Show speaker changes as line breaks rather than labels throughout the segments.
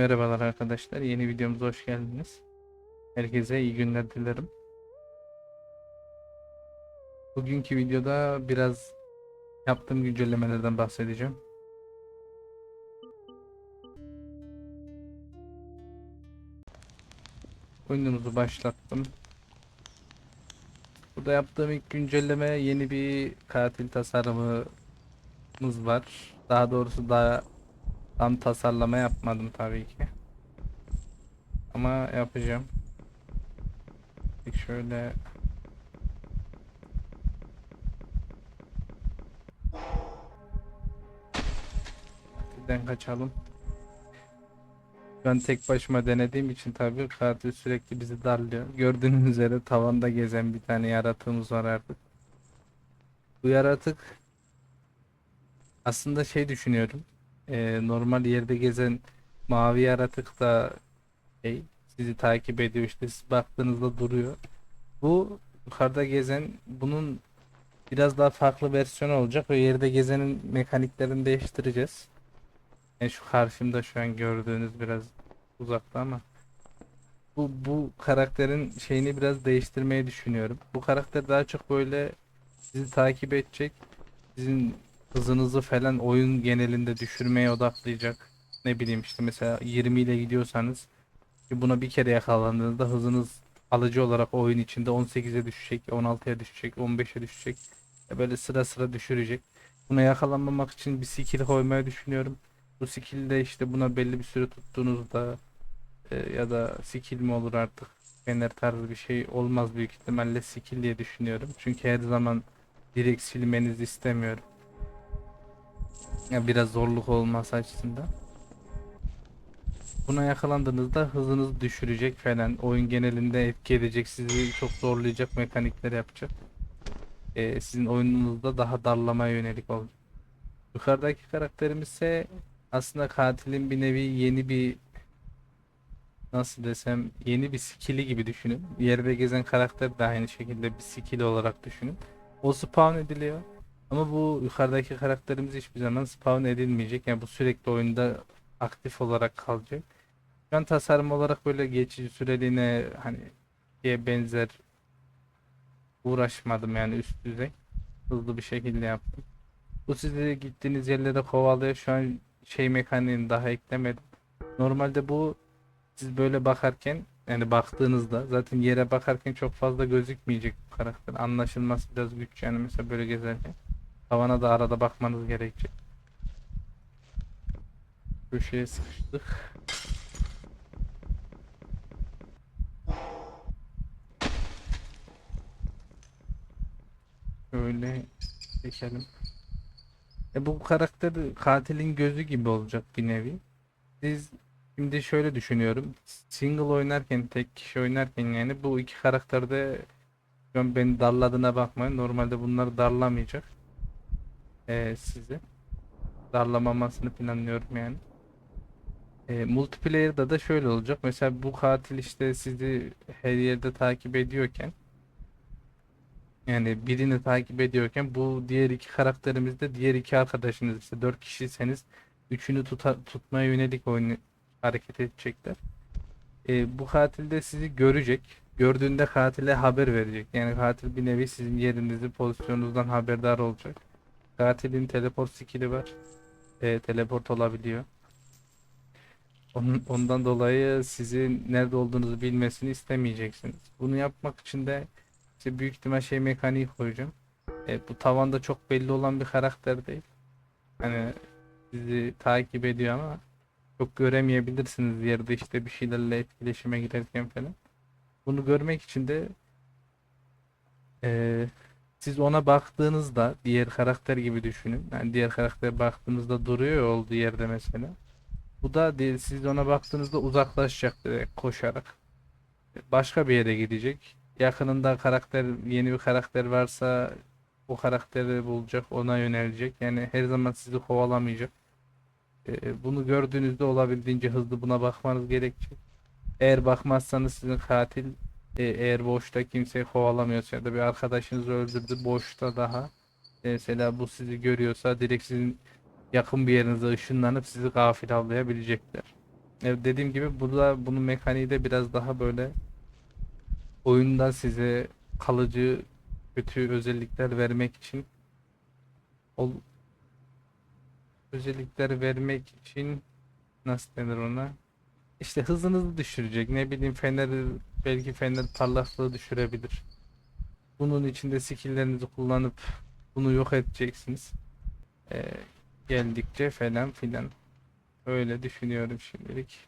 Merhabalar arkadaşlar. Yeni videomuza hoş geldiniz. Herkese iyi günler dilerim. Bugünkü videoda biraz yaptığım güncellemelerden bahsedeceğim. Oyunumuzu başlattım. Burada yaptığım ilk güncelleme yeni bir katil tasarımımız var. Daha doğrusu daha Tam tasarlama yapmadım tabii ki. Ama yapacağım. Bir şöyle Katilden kaçalım. Ben tek başıma denediğim için tabii katil sürekli bizi darlıyor. Gördüğünüz üzere tavanda gezen bir tane yaratığımız var artık. Bu yaratık aslında şey düşünüyorum e, normal yerde gezen mavi yaratık da şey, sizi takip ediyor işte siz baktığınızda duruyor. Bu yukarıda gezen bunun biraz daha farklı versiyonu olacak ve yerde gezenin mekaniklerini değiştireceğiz. Yani şu karşımda şu an gördüğünüz biraz uzakta ama bu bu karakterin şeyini biraz değiştirmeyi düşünüyorum. Bu karakter daha çok böyle sizi takip edecek. Sizin hızınızı falan oyun genelinde düşürmeye odaklayacak. Ne bileyim işte mesela 20 ile gidiyorsanız buna bir kere yakalandığınızda hızınız alıcı olarak oyun içinde 18'e düşecek, 16'ya düşecek, 15'e düşecek. E Böyle sıra sıra düşürecek. Buna yakalanmamak için bir skill koymayı düşünüyorum. Bu skill de işte buna belli bir süre tuttuğunuzda e, ya da skill mi olur artık fener tarzı bir şey olmaz büyük ihtimalle skill diye düşünüyorum. Çünkü her zaman direkt silmenizi istemiyorum. Ya biraz zorluk olması açısından. Buna yakalandığınızda hızınızı düşürecek falan. Oyun genelinde etki edecek. Sizi çok zorlayacak mekanikler yapacak. Ee, sizin oyununuzda daha darlamaya yönelik olacak. Yukarıdaki karakterimiz ise aslında katilin bir nevi yeni bir nasıl desem yeni bir skill'i gibi düşünün. Yerde gezen karakter de aynı şekilde bir skill olarak düşünün. O spawn ediliyor. Ama bu yukarıdaki karakterimiz hiçbir zaman spawn edilmeyecek. Yani bu sürekli oyunda aktif olarak kalacak. Şu an tasarım olarak böyle geçici süreliğine hani diye benzer uğraşmadım yani üst düzey. Hızlı bir şekilde yaptım. Bu sizi gittiğiniz yerlere kovalıyor. Şu an şey mekaniğini daha eklemedim. Normalde bu siz böyle bakarken yani baktığınızda zaten yere bakarken çok fazla gözükmeyecek bu karakter. Anlaşılması biraz güç yani mesela böyle gezerken. Tavana da arada bakmanız gerekecek. Köşeye sıkıştık. Şöyle çekelim. E bu karakter katilin gözü gibi olacak bir nevi. Siz şimdi şöyle düşünüyorum. Single oynarken, tek kişi oynarken yani bu iki karakterde an beni darladığına bakmayın. Normalde bunları darlamayacak e, sizi. Darlamamasını planlıyorum yani. E, multiplayer'da da şöyle olacak. Mesela bu katil işte sizi her yerde takip ediyorken yani birini takip ediyorken bu diğer iki karakterimiz de diğer iki arkadaşınız işte dört kişiyseniz üçünü tuta, tutmaya yönelik oyun hareket edecekler. E, bu katil de sizi görecek. Gördüğünde katile haber verecek. Yani katil bir nevi sizin yerinizi, pozisyonunuzdan haberdar olacak. Katilin teleport skill'i var. E, teleport olabiliyor. Onun, ondan dolayı sizin nerede olduğunuzu bilmesini istemeyeceksiniz. Bunu yapmak için de işte büyük ihtimal şey mekaniği koyacağım. E, bu tavanda çok belli olan bir karakter değil. Hani sizi takip ediyor ama çok göremeyebilirsiniz yerde işte bir şeylerle etkileşime girerken falan. Bunu görmek için de e, siz ona baktığınızda diğer karakter gibi düşünün. Yani diğer karakter baktığınızda duruyor olduğu yerde mesela. Bu da değil, siz ona baktığınızda uzaklaşacak direkt koşarak. Başka bir yere gidecek. Yakınında karakter yeni bir karakter varsa o karakteri bulacak, ona yönelecek. Yani her zaman sizi kovalamayacak. Ee, bunu gördüğünüzde olabildiğince hızlı buna bakmanız gerekecek. Eğer bakmazsanız sizin katil e, eğer boşta kimseyi kovalamıyorsa ya da bir arkadaşınız öldürdü boşta daha e, mesela bu sizi görüyorsa direkt sizin yakın bir yerinize ışınlanıp sizi gafil avlayabilecekler. Evet, dediğim gibi burada bunun mekaniği de biraz daha böyle oyunda size kalıcı kötü özellikler vermek için ol özellikler vermek için nasıl denir ona? İşte hızınızı düşürecek. Ne bileyim feneri belki fener parlaklığı düşürebilir. Bunun içinde skill'lerinizi kullanıp bunu yok edeceksiniz. Ee, geldikçe falan filan. Öyle düşünüyorum şimdilik.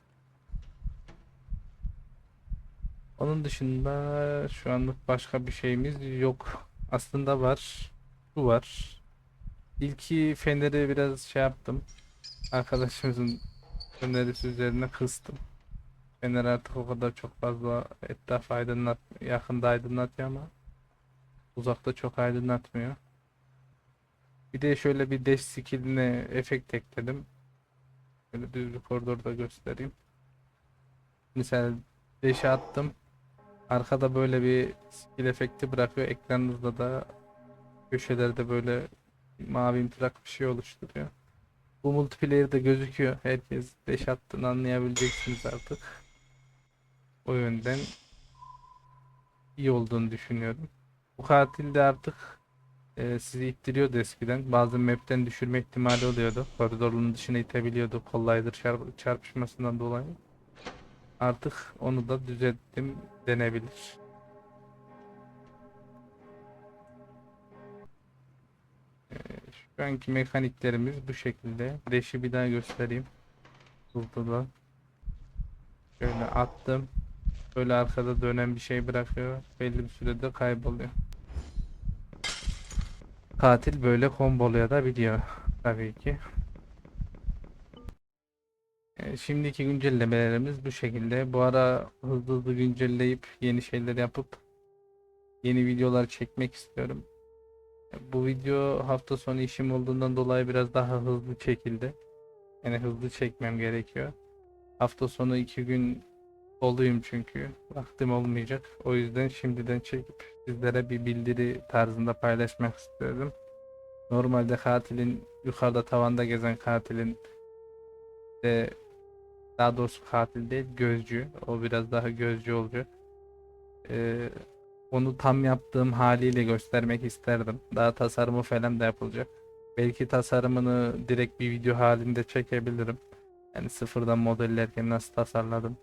Onun dışında şu anlık başka bir şeyimiz yok. Aslında var. Şu var. İlki feneri biraz şey yaptım. Arkadaşımızın önerisi üzerine kıstım. Fener artık o kadar çok fazla etraf aydınlat, yakında aydınlatıyor ama uzakta çok aydınlatmıyor. Bir de şöyle bir dash skilline efekt ekledim. Böyle düz bir koridorda göstereyim. Mesela dash'e attım. Arkada böyle bir skill efekti bırakıyor. Ekranınızda da köşelerde böyle mavi trak bir şey oluşturuyor. Bu multiplayer'da gözüküyor. Herkes dash attığını anlayabileceksiniz artık. O yönden iyi olduğunu düşünüyorum. Bu katil de artık e, sizi ittiriyordu eskiden. Bazı map'ten düşürme ihtimali oluyordu. Koridorun dışına itebiliyordu collider çarp- çarpışmasından dolayı. Artık onu da düzelttim denebilir. E, şu anki mekaniklerimiz bu şekilde. Dash'i bir daha göstereyim. Burada da. Şöyle attım. Böyle arkada dönen bir şey bırakıyor. Belli bir sürede kayboluyor. Katil böyle komboluyor da biliyor tabii ki. E, Şimdiki güncellemelerimiz bu şekilde. Bu ara hızlı hızlı güncelleyip yeni şeyler yapıp yeni videolar çekmek istiyorum. E, Bu video hafta sonu işim olduğundan dolayı biraz daha hızlı çekildi. Yani hızlı çekmem gerekiyor. Hafta sonu iki gün doluyum çünkü. Vaktim olmayacak. O yüzden şimdiden çekip sizlere bir bildiri tarzında paylaşmak istiyorum. Normalde katilin yukarıda tavanda gezen katilin de daha doğrusu katil değil gözcü. O biraz daha gözcü olacak. Ee, onu tam yaptığım haliyle göstermek isterdim. Daha tasarımı falan da yapılacak. Belki tasarımını direkt bir video halinde çekebilirim. Yani sıfırdan modellerken nasıl tasarladım.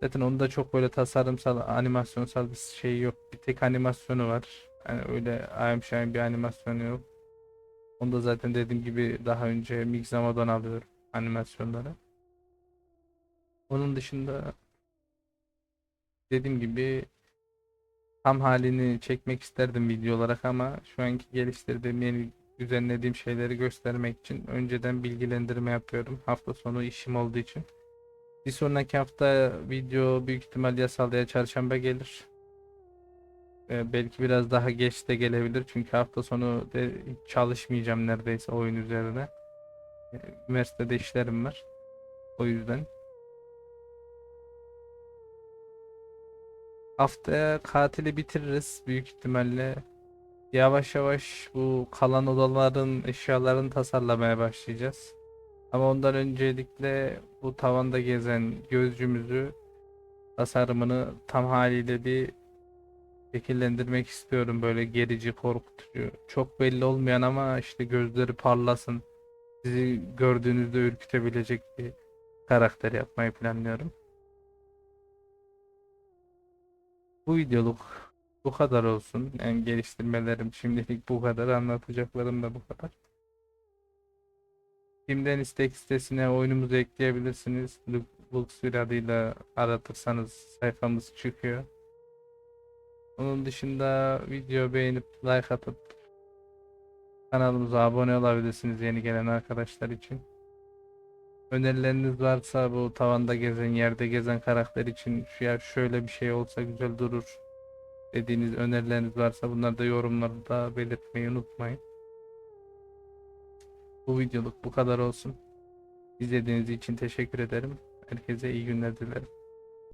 Zaten onda çok böyle tasarımsal, animasyonsal bir şey yok. Bir tek animasyonu var. Yani öyle ayımşayım bir animasyonu yok. Onda zaten dediğim gibi daha önce Mixamo'dan alıyorum animasyonları. Onun dışında dediğim gibi tam halini çekmek isterdim video olarak ama şu anki geliştirdiğim yeni düzenlediğim şeyleri göstermek için önceden bilgilendirme yapıyorum. Hafta sonu işim olduğu için. Bir sonraki hafta video büyük ihtimal yasal ya çarşamba gelir. Ee, belki biraz daha geç de gelebilir çünkü hafta sonu de çalışmayacağım neredeyse oyun üzerine. Ee, Üniversitede işlerim var. O yüzden. Haftaya katili bitiririz büyük ihtimalle. Yavaş yavaş bu kalan odaların eşyalarını tasarlamaya başlayacağız. Ama ondan öncelikle bu tavanda gezen gözcümüzü tasarımını tam haliyle bir şekillendirmek istiyorum. Böyle gerici, korkutucu. Çok belli olmayan ama işte gözleri parlasın. Sizi gördüğünüzde ürkütebilecek bir karakter yapmayı planlıyorum. Bu videoluk bu kadar olsun. Yani geliştirmelerim şimdilik bu kadar. Anlatacaklarım da bu kadar. Steam'den istek sitesine oyunumuzu ekleyebilirsiniz. Luxur adıyla aratırsanız sayfamız çıkıyor. Onun dışında video beğenip like atıp kanalımıza abone olabilirsiniz yeni gelen arkadaşlar için. Önerileriniz varsa bu tavanda gezen, yerde gezen karakter için şu ya şöyle bir şey olsa güzel durur dediğiniz önerileriniz varsa bunları da yorumlarda belirtmeyi unutmayın. Bu videoluk bu kadar olsun. İzlediğiniz için teşekkür ederim. Herkese iyi günler dilerim.